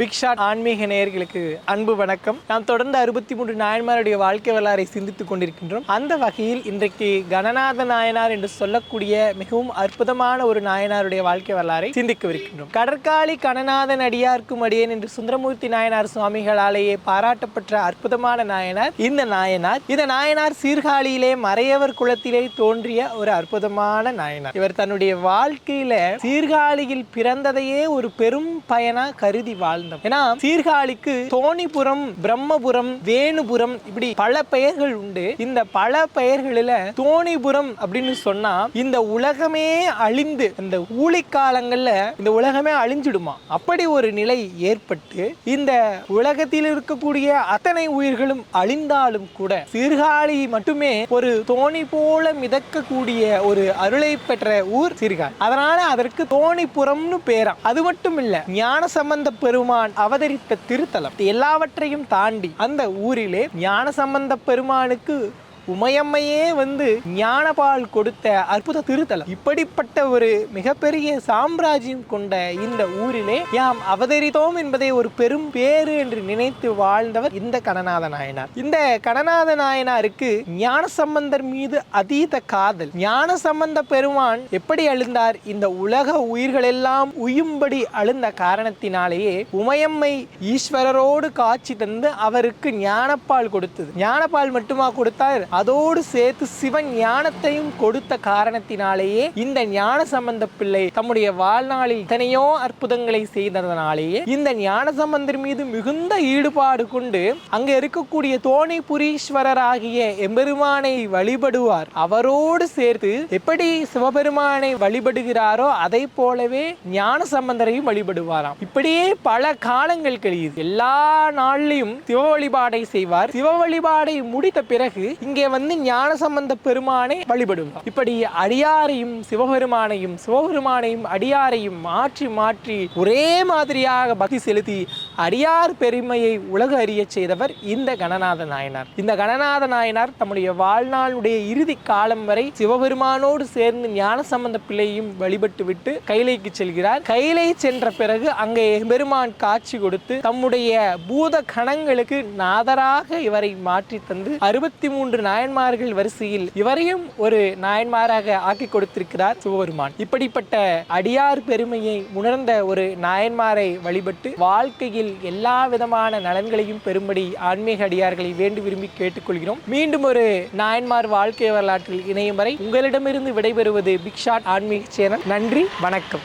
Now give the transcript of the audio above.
Big shot ஆன்மீக நேயர்களுக்கு அன்பு வணக்கம். நாம் தொடர்ந்து அறுபத்தி மூன்று நாயன்மாருடைய வாழ்க்கை வரலாறை சிந்தித்துக் கொண்டிருக்கின்றோம். அந்த வகையில் இன்றைக்கு கணநாத நாயனார் என்று சொல்லக்கூடிய மிகவும் அற்புதமான ஒரு நாயனாருடைய வாழ்க்கை வரலாறை சிந்திக்கவிருக்கின்றோம். கடற்காலி கணநாதன் அடியார்க்கும் அடியேன் என்று சுந்தரமூர்த்தி நாயனார் சுவாமிகளாலேயே பாராட்டப்பட்ட அற்புதமான நாயனார் இந்த நாயனார். இந்த நாயனார் சீர்காழியிலே மறையவர் குலத்திலே தோன்றிய ஒரு அற்புதமான நாயனார். இவர் தன்னுடைய வாழ்க்கையில சீர்காழியில் பிறந்ததையே ஒரு பெரும் பயனா கருதி இருந்தோம் ஏன்னா சீர்காழிக்கு தோணிபுரம் பிரம்மபுரம் வேணுபுரம் இப்படி பல பெயர்கள் உண்டு. இந்த பல பெயர்களில் தோணிபுரம் அப்படின்னு சொன்னா இந்த உலகமே அழிந்து இந்த ஊழிக்காலங்களில் இந்த உலகமே அழிஞ்சிடுமா? அப்படி ஒரு நிலை ஏற்பட்டு இந்த உலகத்தில் இருக்கக்கூடிய அத்தனை உயிர்களும் அழிந்தாலும் கூட சீர்காழி மட்டுமே ஒரு தோணி போல மிதக்கக்கூடிய ஒரு அருளை பெற்ற ஊர் சீர்காழி. அதனால அதற்கு தோணிபுரம்னு பேரா அது மட்டும் இல்ல ஞான சம்பந்த பெருமான் அவதரித்த திருத்தலம். எல்லாவற்றையும் தாண்டி அந்த ஊரிலே ஞான சம்பந்த பெருமானுக்கு உமையம்மையே வந்து ஞானபால் கொடுத்த அற்புத திருத்தலம். இப்படிப்பட்ட ஒரு மிகப்பெரிய சாம்ராஜ்யம் கொண்ட இந்த ஊரிலே யாம் அவதரித்தோம் என்பதை ஒரு பெரும் பேரு என்று நினைத்து வாழ்ந்தவர் இந்த கடநாத நாயனார். இந்த கடநாத நாயனாருக்கு ஞான சம்பந்தர் மீது அதீத காதல். ஞான சம்பந்த பெருமான் எப்படி அழுந்தார்? இந்த உலக உயிர்களெல்லாம் உயும்படி அழுந்த காரணத்தினாலேயே உமையம்மை ஈஸ்வரரோடு காட்சி தந்து அவருக்கு ஞானப்பால் கொடுத்தது. ஞானப்பால் மட்டுமா கொடுத்தார்? அதோடு சேர்த்து சிவன் ஞானத்தையும் கொடுத்த காரணத்தினாலேயே இந்த ஞான சம்பந்த பிள்ளை தம்முடைய வாழ்நாளில் எத்தனையோ அற்புதங்களை செய்ததனாலேயே இந்த ஞான சம்பந்தர் மீது மிகுந்த ஈடுபாடு கொண்டு அங்க இருக்கக்கூடிய தோணிபுரீஸ்வரர் ஆகிய எம்பெருமானை வழிபடுவார். அவரோடு சேர்த்து எப்படி சிவபெருமானை வழிபடுகிறாரோ அதை போலவே ஞான சம்பந்தரையும் வழிபடுவாராம். இப்படியே பல காலங்கள் கழியுது. எல்லா நாள்லையும் சிவ வழிபாடை செய்வார். சிவ வழிபாடை முடித்த பிறகு இங்கே வந்து ஞான சம்பந்த பெருமானை வழிபடுவார் இப்படி அடியாரையும் சிவபெருமானையும் சிவபெருமானையும் அடியாரையும் மாற்றி மாற்றி ஒரே மாதிரியாக பக்தி செலுத்தி அடியார் பெருமையை உலக அறிய செய்தவர் இந்த கணநாத நாயனார். இந்த கணநாத நாயனார் தம்முடைய வாழ்நாளுடைய இறுதி காலம் வரை சிவபெருமானோடு சேர்ந்து ஞான சம்பந்த பிள்ளையும் வழிபட்டு விட்டு கைலைக்கு செல்கிறார். கைலை சென்ற பிறகு அங்கே பெருமான் காட்சி கொடுத்து தம்முடைய பூத கணங்களுக்கு நாதராக இவரை மாற்றி தந்து அறுபத்தி மூன்று நாயன்மார்கள் வரிசையில் இவரையும் ஒரு நாயன்மாராக ஆக்கி கொடுத்திருக்கிறார் சிவபெருமான். இப்படிப்பட்ட அடியார் பெருமையை உணர்ந்த ஒரு நாயன்மாரை வழிபட்டு வாழ்க்கையில் எல்லா விதமான நலன்களையும் பெறும்படி ஆன்மீக அடியார்களை வேண்டு விரும்பி கேட்டுக்கொள்கிறோம். மீண்டும் ஒரு நாயன்மார் வாழ்க்கை வரலாற்றில் இணையும் வரை உங்களிடமிருந்து விடைபெறுவது பிக்ஷாட் ஆன்மீக சேனல். நன்றி வணக்கம்.